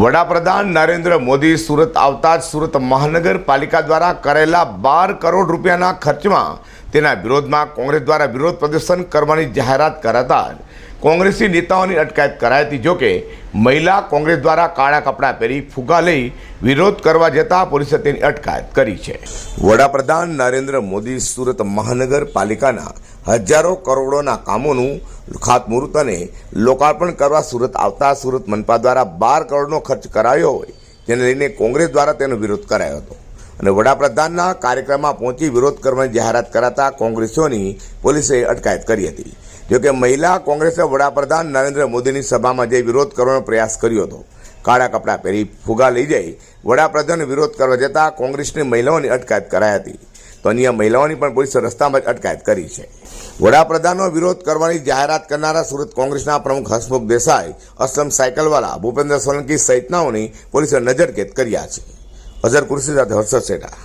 વડાપ્રધાન નરેન્દ્ર મોદી સુરત આવતા જ સુરત મહાનગરપાલિકા દ્વારા કરેલા બાર કરોડ રૂપિયાના ખર્ચમાં તેના વિરોધમાં કોંગ્રેસ દ્વારા વિરોધ પ્રદર્શન કરવાની જાહેરાત કરાતા કોંગ્રેસી નેતાઓની અટકાયત કરાઈ હતી. જોકે મહિલા કોંગ્રેસ દ્વારા કાળા કપડાં પહેરી ફુગા લઈ વિરોધ કરવા જતાં પોલીસે તેની અટકાયત કરી છે. વડાપ્રધાન નરેન્દ્ર મોદી સુરત મહાનગરપાલિકાના હજારો કરોડોના કામોનું ખાતમુહૂર્ત અને લોકાર્પણ કરવા સુરત આવતા સુરત મનપા દ્વારા બાર કરોડનો ખર્ચ કરાયો હોય, જેને લઈને કોંગ્રેસ દ્વારા તેનો વિરોધ કરાયો હતો. અને વડાપ્રધાનના કાર્યક્રમમાં પહોંચી વિરોધ કરવાની જાહેરાત કરાતા કોંગ્રેસીઓની પોલીસે અટકાયત કરી હતી. જોકે મહિલા કોંગ્રેસે વડાપ્રધાન નરેન્દ્ર મોદીની સભામાં જઈ વિરોધ કરવાનો પ્રયાસ કર્યો હતો. કાળા કપડાં પહેરી ફુગા લઈ જઈ વડાપ્રધાનનો વિરોધ કરવા જતાં કોંગ્રેસની મહિલાઓની અટકાયત કરાઈ હતી. તો અન્ય મહિલાઓની પણ પોલીસે રસ્તામાં જ અટકાયત કરી છે. વડાપ્રધાનનો વિરોધ કરવાની જાહેરાત કરનારા સુરત કોંગ્રેસના પ્રમુખ હસમુખ દેસાઈ, અસલમ સાયકલવાલા, ભૂપેન્દ્ર સોલંકી સહિતનાઓની પોલીસે નજરકેદ કર્યા છે. અઝર કુર્સી સાથે હર્ષદ શેઠા